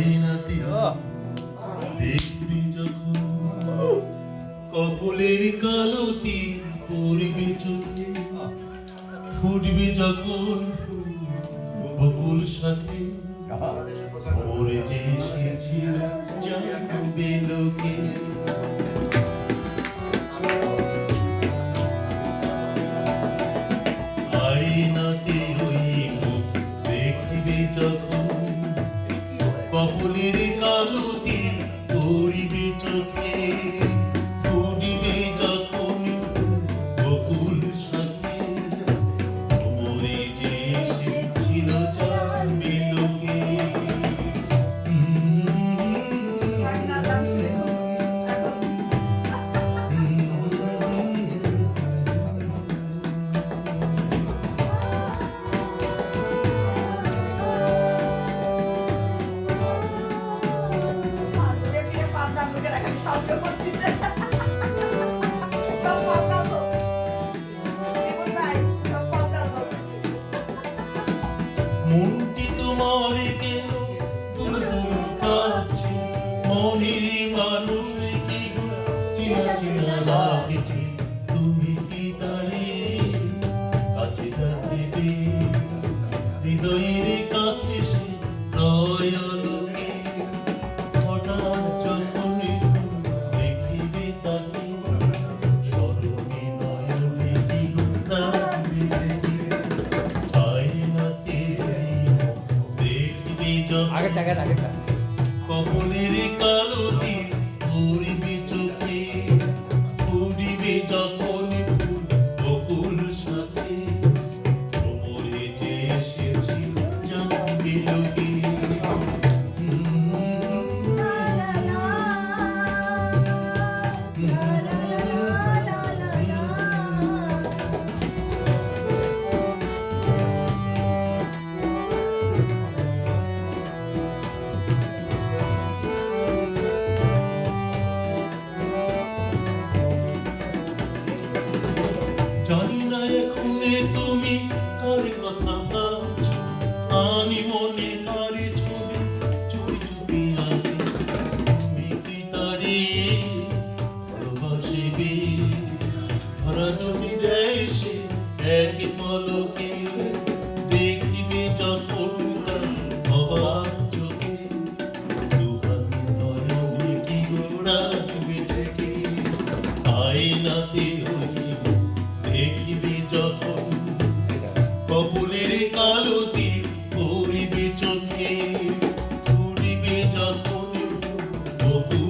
পাই না দেখবি যখন কপলের কালো তিন পড়বে চোখে ফুটবে যখন বকুল সাথে। ভোরে যে এসেছিল জানবে লোকে পড়িবে চোখে মনটি কেন দূর দূর কাছে মনের মানুষ কি চিনা চিনা লাগছে। তুমি কি তারে কাছে থাকবে? হৃদয়ের কাছে দেখবে যখন আগের টাকা আগের টাকা কপলের কালো দিন জানি না এখনে তুমি কার কথা ভাবছ আমি মনে কারে ছবি, চুপি চুপি আঁকেছো তুমি কি তারে ভালোবাসিবে ধরা তুমি দেশে এক পলকে দেখিবে যখন অবাক বপুলের কালতি পড়িবে চোখে ধরিবে যখন বপুল